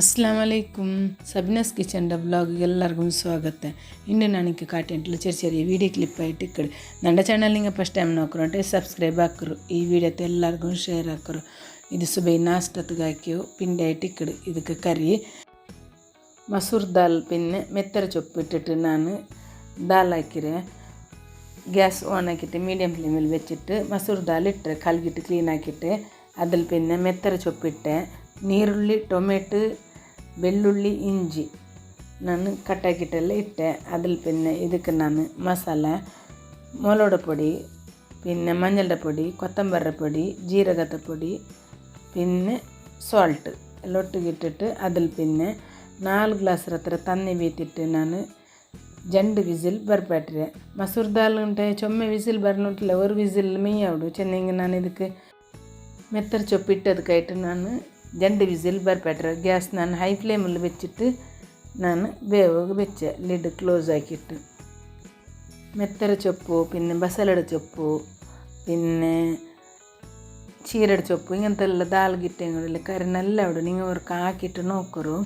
Aslam ಅಲೈಕುಂ ಸಬ್ನಸ್ kitchen ಡಬ್ಲಾಗೆಲ್ಲರಿಗೂ ಸ್ವಾಗತ. ಇಂದು ನನಗೆ ಕಾಟೆಂಟ್ಲು ಚೆರಿ ಚರಿ ವಿಡಿಯೋ ಕ್ಲಿಪ್ ಆಯ್ತು ಇಕ್ಕಡೆ. ನನ್ನ ಚಾನಲ್ ಹಿಂಗೆ ಫಸ್ಟ್ ಟೈಮ್ ನೋಕ್ರು ಅಂಟೆ ಸಬ್ಸ್ಕ್ರೈಬ್ ಹಾಕರು ಈ ವೀಡಿಯೋ ಎಲ್ಲರಿಗೂ ಶೇರ್ ಹಾಕರು ಇದು ಸುಬೆ ನಾಷ್ಟತ್ಗೆ ಹಾಕ್ಯವು. ಪಿಂಡಿ ಆಯ್ತು ಇಕ್ಕಡೆ. ಇದಕ್ಕೆ ಕರಿ. ಮಸೂರ್ ದಾಲ್ ಪಿನ್ನೆ ಮೆತ್ತರ ಚೊಪ್ಪು ಇಟ್ಟಿಟ್ಟು ನಾನು ದಾಲ್ ಹಾಕಿರೆ. ಗ್ಯಾಸ್ ಆನ್ ಹಾಕಿಟ್ಟು ಮೀಡಿಯಮ್ ಫ್ಲೇಮಲ್ಲಿ ಬೆಚ್ಚಿಟ್ಟು ಮಸೂರ್ ದಾಲ್ ಇಟ್ಟರೆ ಕಲ್ಗಿಟ್ಟು ಕ್ಲೀನ್ ಹಾಕಿಟ್ಟೆ. ಅದ್ರಲ್ಲಿ ಪಿನ್ನೆ ಮೆತ್ತರ ಚೊಪ್ಪಿಟ್ಟೆ ನೀರುಳ್ಳಿ, ಟೊಮೆಟೊ ಬೆಳ್ಳುಳ್ಳಿ ಇಂಜಿ ನಾನು ಕಟ್ಟಾಕಿಟ್ಟೆಲ್ಲ ಇಟ್ಟೆ അതിൽ പിന്നെ ಇದಕ್ಕೆ ನಾನು ಮಸಾಲೆ മുളകുടെ പൊടി പിന്നെ മഞ്ഞളുടെ പൊടി കൊത്തമ്പരുടെ പൊടി ജീരകത്തെ പൊടി പിന്നെ സോൾട്ട് എല്ലാം ഒട്ടിക്കിട്ടിട്ട് അതിൽ പിന്നെ നാല് ഗ്ലാസ് ಹತ್ರ ತಣ್ಣಿ ಬೀತಿಟ್ಟು ನಾನು ಜಂಡು ವಿಸಿಲ್ ಬರ್ಪಟ್ರೆ ಮಸೂರ್ ದಾಲ್ ಉಂಟೆ ಚೊಮ್ಮೆ ವಿಸಿಲ್ ಬರ್ನುಂಟಿಲ್ಲ ഒരു ವಿಸಿಲ್ മെയ്യാവിടും ചെന്നെങ്കിൽ ನಾನು ಇದಕ್ಕೆ മെത്തർ ചൊപ്പിട്ടതൊക്കെയായിട്ട് ഞാൻ രണ്ട് വിസിൽ ബർപ്പാട്ടർ ഗ്യാസ് ഞാൻ ഹൈ ഫ്ലെയിമിൽ വെച്ചിട്ട് ഞാൻ വേവ് വെച്ച ലിഡ് ക്ലോസ് ആക്കിയിട്ട്. മെത്തര ചൊപ്പ് പിന്നെ ബസലയുടെ ചൊപ്പ് പിന്നെ ചീരയുടെ ചൊപ്പ് ഇങ്ങനത്തെ എല്ലാം ദാൽഗിറ്റങ്ങളിലെ കരണെല്ലാം അവിടെ നിങ്ങൾ അവർക്ക് ആക്കിയിട്ട് നോക്കറു.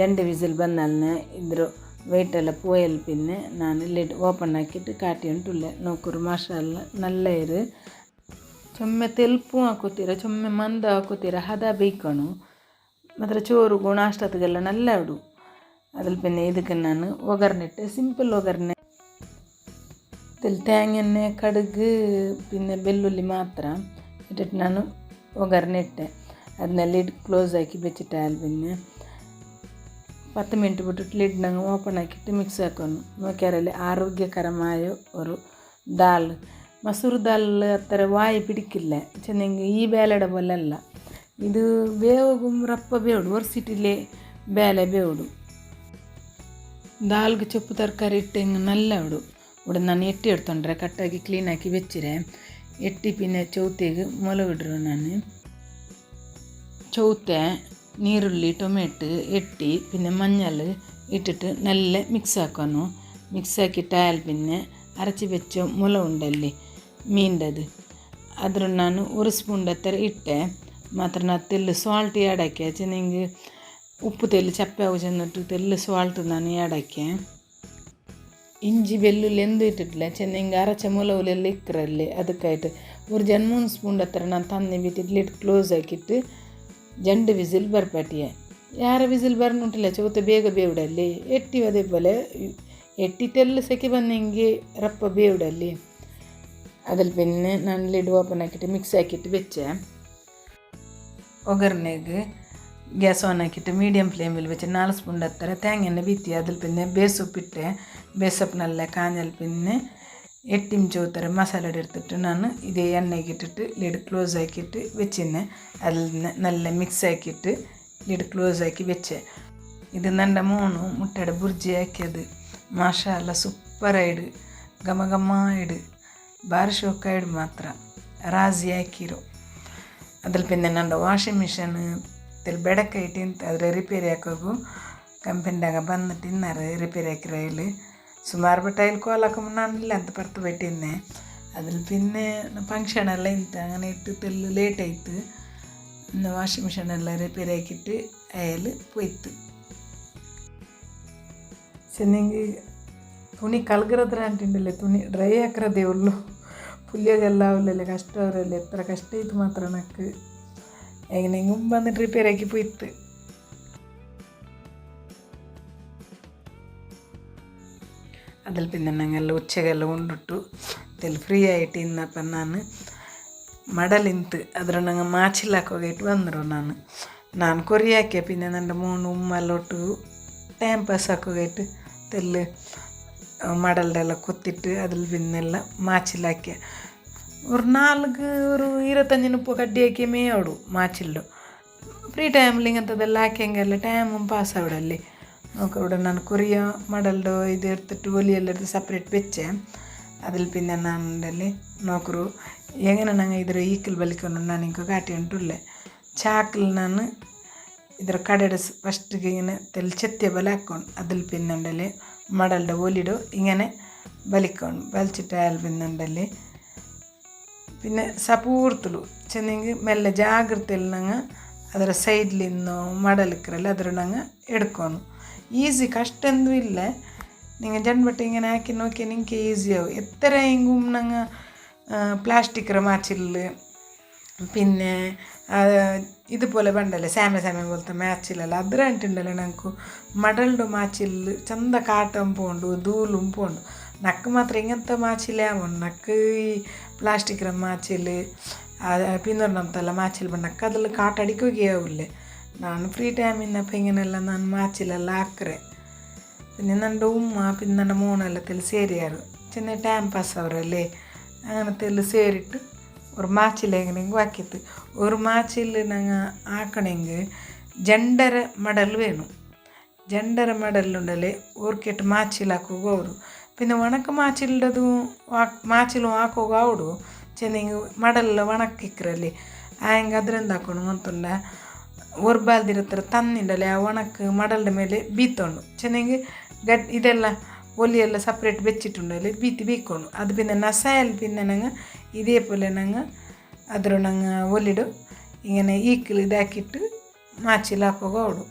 രണ്ട് വിസിൽ വന്നാൽ ഇതിന്റെ വെയിറ്റെല്ലാം പോയാൽ പിന്നെ ഞാൻ ലിഡ് ഓപ്പൺ ആക്കിയിട്ട് കാട്ടിയിട്ടുള്ള നോക്കറു. മാഷാല നല്ല ഒരു ಚೊಮ್ಮೆ ತೆಲ್ಪು ಹಾಕೋತೀರ ಚೊಮ್ಮೆ ಮಂದ ಹಾಕೋತೀರ ಹದ ಬೇಯ್ಕಣು ಮಾತ್ರ ಚೋರು ಗುಣ ಅಷ್ಟೊತ್ತಿಗೆಲ್ಲ ನಲ್ಲಾಡು അതിൽ പിന്നെ ഇതൊക്കെ ഞാൻ ഒകർന്നിട്ട് സിമ്പിൾ ഒകർന്ന്. ഇതിൽ തേങ്ങ കടുക് പിന്നെ വെല്ലുള്ളി മാത്രം ഇട്ടിട്ട് ഞാൻ ഒകർന്നിട്ട് അതിനെ ലിഡ് ക്ലോസ് ആക്കി വെച്ചിട്ടാൽ പിന്നെ പത്ത് മിനിറ്റ് വിട്ടിട്ട് ലിഡ് അങ്ങ് ഓപ്പൺ ആക്കിയിട്ട് മിക്സ് ആക്കുന്നു നോക്കിയാറല്ലേ ആരോഗ്യകരമായ ഒരു ദാൽ. ಮಸೂರು ದಾಲ್ പിടിക്കില്ല. ചെന്നെങ്കിൽ ഈ വേലയുടെ പോലെ അല്ല ഇത് വേവും റപ്പ വേടും ಬೇವುಡು ಒರೆಸಿಟ್ಟಿಲೆ ಬೇಲೆ ಬೇವುಡು ದಾಲ್ಗೆ ಸೊಪ್ಪು ತರಕಾರಿ ಇಟ್ಟು നല്ല ನಲ್ಲವಡು ഇവിടെ നാൻ എട്ടി എടുത്തോണ്ടേ കട്ടാക്കി ക്ലീനാക്കി വെച്ചിരേ. എട്ടി പിന്നെ ചൗത്തേക്ക് മുളകിടുക ഞാൻ ചൗത്ത നീരുള്ളി ടൊമാറ്റ് എട്ടി പിന്നെ മഞ്ഞൾ ഇട്ടിട്ട് നല്ല മിക്സ് ആക്കുന്നു മിക്സാക്കിയിട്ടാൽ പിന്നെ അരച്ച് വെച്ച മുളകുണ്ടല്ലേ ಮೀಂಡದು ಅದ್ರ ನಾನು ಒರೆಸ್ಪುಂಡ ಹತ್ತಿರ ಇಟ್ಟೆ ಮಾತ್ರ ನಾ ತೆಲ್ಲು ಸಾಲ್ಟ್ ಎಡಕ್ಕೆ ಚೆನ್ನಿಂಗೆ ಉಪ್ಪು ತೆಲ್ಲು ಚಪ್ಪೆ ಆಗು ಚೆಂದಿಟ್ಟು ತೆಲ್ಲು ಸಾಲ್ಟ್ ನಾನು ಎಡಕ್ಕೆ ಇಂಜಿ ಬೆಳ್ಳುಳ್ಳಿ ಎಂದು ಇಟ್ಟಿಟ್ಲೆ ಚೆನ್ನಿಂಗೆ ಅರಚ ಮೂಲವಲ್ಲೆಲ್ಲ ಇಕ್ಕರಲ್ಲಿ ಅದಕ್ಕಾಯ್ತು ஒரு ஜன்மூன் ஸ்பூன் எத்தனை நான் தந்தி வீட்டில் லிட் க்ளோஸ் ஆக்கிட்டு ஜண்டு விசில் பர்பாட்டியே யார விசில் ಬರ್ನುಂಟಿಲ್ಲ ಚೌತ ಬೇಗ ಬೇವಿಡಲ್ಲಿ ಎಟ್ಟಿ ಅದೇ ಬಲೆ ಎಟ್ಟಿ ತೆಲ್ಲ ಸೆಕೆ ಬಂದಂಗೆ ರಪ್ಪ ಬೇವಿಡಲ್ಲಿ അതിൽ പിന്നെ ഞാൻ ലിഡ് ഓപ്പൺ ആക്കിയിട്ട് മിക്സ് ആക്കിയിട്ട് വെച്ചേ. ಒಗ್ಗರಣೆಗೆ ഗ്യാസ് ഓൺ ആക്കിയിട്ട് മീഡിയം ഫ്ലെയിമിൽ വെച്ച് നാല് സ്പൂൺ എത്ര തേങ്ങനെ വീത്തി അതിൽ പിന്നെ ബേസുപ്പിട്ട് ബേസപ്പിനല്ല കാഞ്ഞൽ പിന്നെ എട്ടിം ചോത്തര മസാല എടുത്തിട്ട് ഞാൻ ഇതേ എണ്ണയ്ക്ക് ഇട്ടിട്ട് ലിഡ് ക്ലോസ് ആക്കിയിട്ട് വെച്ചിന്നെ അതിൽ നല്ല മിക്സ് ആക്കിയിട്ട് ലിഡ് ക്ലോസ് ആക്കി വെച്ചേ. ഇത് നല്ല മൂന്ന് മുട്ടയുടെ ബുർജി ആക്കിയത് മാഷാല്ല സൂപ്പറായിട്. ഘമ ಇಡು ಭಾರಿ ಶೋಕಾಯಿಡು ಮಾತ್ರ ರಾಜಿ ಹಾಕಿರು ಅದ್ರಲ್ಲಿ പിന്നെ ನನ್ನ ವಾಷಿಂಗ್ ಮಿಷನ್ ತಿಲ್ ಬೆಡಕೈಟಿ ಅಂತ ಆದರೆ ರಿಪೇರಿ ಹಾಕೋಗು ಕಂಪನಿದಾಗ ಬಂದು ಇನ್ನಾರು ರಿಪೇರಿ ಹಾಕಿರೋ ಇಲ್ಲಿ ಸುಮಾರು ಬಿಟ್ಟು അതിൽ കോലാക്കുമ്പോൾ നാനില്ല ಅಂತ പുറത്ത് പോയിട്ടിന്നെ അതിൽ പിന്നെ ഫങ്ഷൻ എല്ലാം ಇಂತ അങ്ങനെ ഇട്ട് തെല്ല് ലേറ്റ് ആയിട്ട് ഇന്ന് വാഷിംഗ് മെഷീൻ എല്ലാം റിപ്പയർ ആക്കിയിട്ട് അയാൾ പോയിത്ത് ചെന്നെങ്കിൽ തുണി കലകിറത്ര ಅಂಟಿಂಡಲ್ಲೇ തുണി ಡ್ರೈ ಹಾಕಿರೋದೇ ಉಳ್ಳು പുല്ലിയൊക്കെല്ല ആവില്ലല്ലേ കഷ്ടവരല്ലേ എത്ര കഷ്ടമായിട്ട് മാത്രം എനിക്ക് എങ്ങനെയെങ്കിലും വന്നിട്ട് റിപ്പയർ ആക്കി പോയിത്ത് അതിൽ പിന്നെ ഞങ്ങൾ ഉച്ചക്കെല്ലാം ഉണ്ടിട്ടു അതിൽ ഫ്രീ ആയിട്ട് ഇന്നപ്പം ഞാൻ മടലിന്ത് ಅದ್ರ ನಂಗೆ ಮಾಚಿಲ್ಲಾಕೋಗೈಟ್ ಬಂದರು ನಾನು ನಾನು ಕೊರಿ ಹಾಕೆ പിന്നെ ನನ್ನ ಮೂನು ഉമ്മല്ലോട്ട് ടൈം പാസ് ആക്കുകയായിട്ട് ಮಡಲ್ದೆ ಎಲ್ಲ ಕೊತ್ತಿಟ್ಟು ಅದ್ರಲ್ಲಿ ಬಿನ್ನೆಲ್ಲ ಮಾಚಿಲ್ಲಾಕಿ ஒரு நாளுக்கு ஒரு இருபத்தஞ்சி முப்பது கட்டி ஆக்கியமே ஆடும் மாச்சில்லும் ಫ್ರೀ ಟೈಮ್ಲಿಂಗ್ ಅಂಥದ್ದೆಲ್ಲ ടൈമും പാസ് ആവിടല്ലേ ಆವಿಡಲ್ಲಿ ഇവിടെ ನಾನು കുറിയ മടലിന്റെ ഇത് എടുത്തിട്ട് വലിയെല്ലാം എടുത്ത് സെപ്പറേറ്റ് വെച്ചേ. അതിൽ പിന്നെ നാനുണ്ടല്ലേ നോക്കൂ. എങ്ങനെ ഞങ്ങൾ ഇതിൽ ഈക്കിൽ വലിക്കൊണ്ട് ഞാൻ എനിക്ക് കാട്ടിയിട്ടുള്ളേ. ചാക്കിൽ ഞാൻ ഇതിൽ കടയുടെ ഫസ്റ്റ് ഇങ്ങനെ തെളിച്ചെത്തിയ പോലെ ആക്കണം അതിൽ പിന്നെ ഉണ്ടല്ലേ മടലിൻ്റെ ഒലിടും ഇങ്ങനെ വലിക്കണം വലിച്ചിട്ടായാൽ പിന്നെ ഉണ്ടല്ലേ പിന്നെ സപൂർത്തുള്ളൂ ചെന്നെങ്കിൽ മെല്ലെ ജാഗ്രതയിൽ ഞങ്ങൾ ಅದರ ಸೈಡ್ಲಿನ್ನು ಮಡಲಿಕ್ರಲ್ಲ ಅದ್ರ ನಂಗೆ ಎಡ್ಕೊನು ಈಸಿ ಕಷ್ಟ ಎಂದೂ ಇಲ್ಲ നിങ്ങൾ ജൺപട്ട് ഇങ്ങനെ ആക്കി നോക്കിയാൽ നിങ്ങൾക്ക് ഈസിയാവും എത്ര എങ്കും ഞങ്ങൾ പ്ലാസ്റ്റിക് മാച്ചില് പിന്നെ ആ, ഇതുപോലെ പണ്ടല്ലേ സാമ സാമ പോലത്തെ മാച്ചിലല്ല അദ്രായിട്ടുണ്ടല്ലോ ഞങ്ങൾക്ക് മടളുടെ മാച്ചില് ചന്ത കാട്ടം പോണ്ടു ധൂലും പോണ്ടു നക്ക് മാത്രം ഇങ്ങനത്തെ മാച്ചിലേ ആവണം നക്ക് ഈ പ്ലാസ്റ്റിക് മാച്ചില് പിന്നൊരെണ്ണത്തല്ല മാച്ചിൽ നക്ക് അതിൽ കാട്ടടിക്കുകയാവില്ലേ ನಾನು ಫ್ರೀ ಟೈಮಿನಪ್ಪ ಹಿಂಗೆಲ್ಲ ನಾನು ಮಾಚಿಲೆಲ್ಲ ಹಾಕ್ರೆ പിന്നെ എൻ്റെ ഉമ്മ പിന്നെ എൻ്റെ മോനെല്ലാം ಸೇರಿಯಾರು ಚಿನ್ನ ಟೈಮ್ ಪಾಸ್ ಅವರಲ್ಲಿ അങ്ങനത്തെ ஒரு மாச்சில் எங்கனெங்கும் ஆக்கித்து ஒரு மாச்சில் நாங்கள் ஆக்கணுங்க ஜெண்டர மடல் வேணும் ஜெண்டர மடல் உண்டலே ஒரு கெட்டு மாச்சில் ஆக்கோக அவரு പിന്നെ ഉണക്ക് മാച്ചിലുള്ളതും മാച്ചിലും ആക്കുക ആവിടു ചെന്നിങ് മടലിൽ ഉണക്കിക്കറല്ലേ ആയെങ്കിൽ അതിലെന്താക്കണം അന്തല്ല ഒരു ബാൽതിരത്ര തന്നിണ്ടല്ലേ ആ ഉണക്ക് മടലിൻ്റെ മേലെ ബീത്തോണ്ട് ചെന്നിങ് ഗഡ് ഇതെല്ലാം ഒലിയെല്ലാം സെപ്പറേറ്റ് വെച്ചിട്ടുണ്ടെങ്കിൽ ബീത്തി ബീക്കോണം അത് പിന്നെ നസായാൽ പിന്നെ ഞങ്ങൾ ഇതേപോലെ ഞങ്ങൾ അതിലൊണങ്ങ് ഒലിടും. ഇങ്ങനെ ഈക്കിൽ ഇതാക്കിയിട്ട് മാച്ചിലാക്കുക ഓടും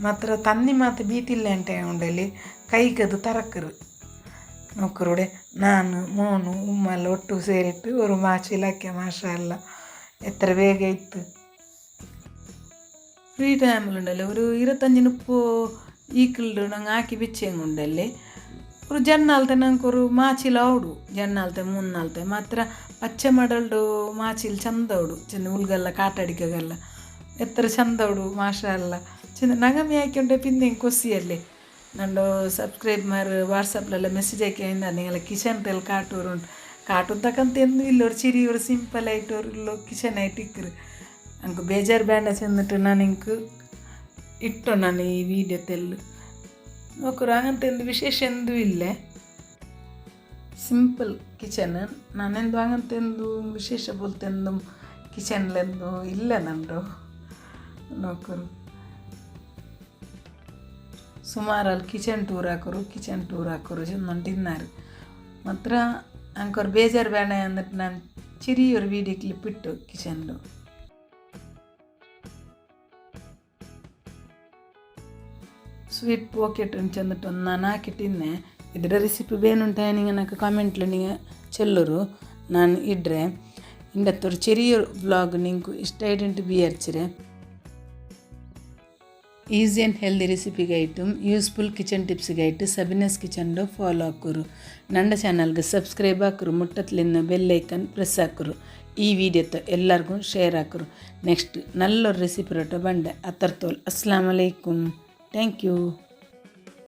മാത്ര തന്നി മാത്രം ബീത്തില്ലാണ്ട ഉണ്ടല്ലേ കൈക്കത് തറക്കരുത് നോക്കറൂടെ. നാന് മോന് ഉമ്മല്ല ഒട്ടു സേരിട്ട് ഒരു മാച്ചിലാക്കിയ മാഷല്ല എത്ര വേഗ ഫ്രീ ടൈമിലുണ്ടല്ലോ ഒരു ഇരുപത്തഞ്ചിന് ഈക്കിളുടെ ഈക്കിളിന്റെ ഉണങ്ങാക്കി വെച്ചെങ്ങുണ്ടല്ലേ ಕುರು ಜನ್ನಾಲ್ತೆ ನಂಕುರು ಮಾಚಿಲ ಅವಡು ಜನ್ನಲ್ತೆ ಮುನ್ನಲ್ತೆ ಮಾತ್ರ ಪಚ್ಚೆ ಮಡಲ್ಡು ಮಾಚಿಲ್ ಚಂದ ಅವಡು ಚೆಂದ ಉಲ್ಗಲ್ಲ ಎತ್ತರ ಚಂದ ಅವಡು ಮಾಷ ಅಲ್ಲ ಚೆಂದ ನಗಮಿ ಹಾಕಿಂಡೆ ಪಿಂದಿಂಗ್ ಕೊಸಿಯಲ್ಲಿ ನಂಡು ಸಬ್ಸ್ಕ್ರೈಬ್ ಮಾರು ವಾಟ್ಸಪ್ಲೆಲ್ಲ ಮೆಸೇಜ್ ಹಾಕಿಂದ ನೀವೆಲ್ಲ ಕಿಚನ್ ತೆಲ್ ಕಾಟೂರು ಕಾಟು ತಕ್ಕಂತ ಎಂದು ಚಿರಿ ಒರ್ ಸಿಂಪಲ್ ಆಯಿಟೋರು ಇಲ್ಲೋ ಕಿಶನ್ ಆಯ್ತು ಇಕ್ಕರು ಅಂಕು ಬೇಜಾರು ಬ್ಯಾಂಡ ಚೆಂದಿಟ್ಟು ನಾನು ಇಂಕು ಇಟ್ಟು ನಾನು ಈ ವಿಡಿಯೋ ತೆಲ್ಲು ಕುರಾಂಗಂತ ಎಂದು ವಿಶೇಷ ಎಂದೂ ಇಲ್ಲ. ಸಿಂಪಲ್ ಕಿಚನ್ ನಾನೆಂದು ಹಾಗಂತೆಂದು ವಿಶೇಷ ಬೋಲ್ತೆಂದು ಕಿಚನ್ಲೆಂದು ಇಲ್ಲ ನಂದು. ನೋಕರು ಸುಮಾರು ಅಲ್ಲಿ ಕಿಚನ್ ಟೂರ್ ಹಾಕೋರು ಕಿಚನ್ ಟೂರ್ ಹಾಕೋರು ಚೆಂದ ತಿನ್ನಾರು ಮಾತ್ರ ಅಂಕೋರು ಬೇಜಾರು ಬೇಡ ಅಂದ್ಬಿಟ್ಟು ನಾನು ಚಿರಿಯೋರು ವೀಡಿಯೋ ಕ್ಲಿಪ್ ಇಟ್ಟು ಕಿಚನ್ದು స్వీట్ ಪೋಕೆಟ್ అని చెందుట ನಾನು తిన్నే ಇದ್ರ ರೆಸಿಪಿ ಬೇನುಂಟಾಯ ನಿಂಗೆ ನನಗೆ ಕಾಮೆಂಟ್ಲು ನಿಂಗೆ ಚೆಲ್ಲರು. ನಾನು ಇಡ್ರೆ. ಇಂಡತ್ತೊರು ಚೆರಿಯ ಬ್ಲಾಗ್ ನಿಂಕು ಇಷ್ಟ ಐಡೆಂಟ್ ಬಿ ಹರ್ಚಿರೆ ಈಸಿ ಆ್ಯಂಡ್ ಹೆಲ್ದಿ ರೆಸಿಪಿಗೆ ಐಟಮ್ ಯೂಸ್ಫುಲ್ ಕಿಚನ್ ಟಿಪ್ಸ್ಗೆ ಐಟು ಸಬಿನಸ್ ಕಿಚನ್ಡು ಫಾಲೋ ಹಾಕೋರು. ನಂಡ ಚಾನಲ್ಗೆ ಸಬ್ಸ್ಕ್ರೈಬ್ ಹಾಕೋರು, ಮುಟ್ಟತ್ಲಿಂದ ಬೆಲ್ಲೈಕನ್ ಪ್ರೆಸ್ ಹಾಕೋರು. ಈ ವಿಡಿಯೋ ತ ಎಲ್ಲರಿಗೂ ಶೇರ್ ಹಾಕೋರು. ನೆಕ್ಸ್ಟ್ ನಲ್ಲೊರು ರೆಸಿಪಿ ರೊಟ್ಟ ಬಂಡೆ. ಅತ್ತರ್ತೋಲ್. ಅಸ್ಲಾಮಲೈಕುಮ್ ಥ್ಯಾಂಕ್ ಯು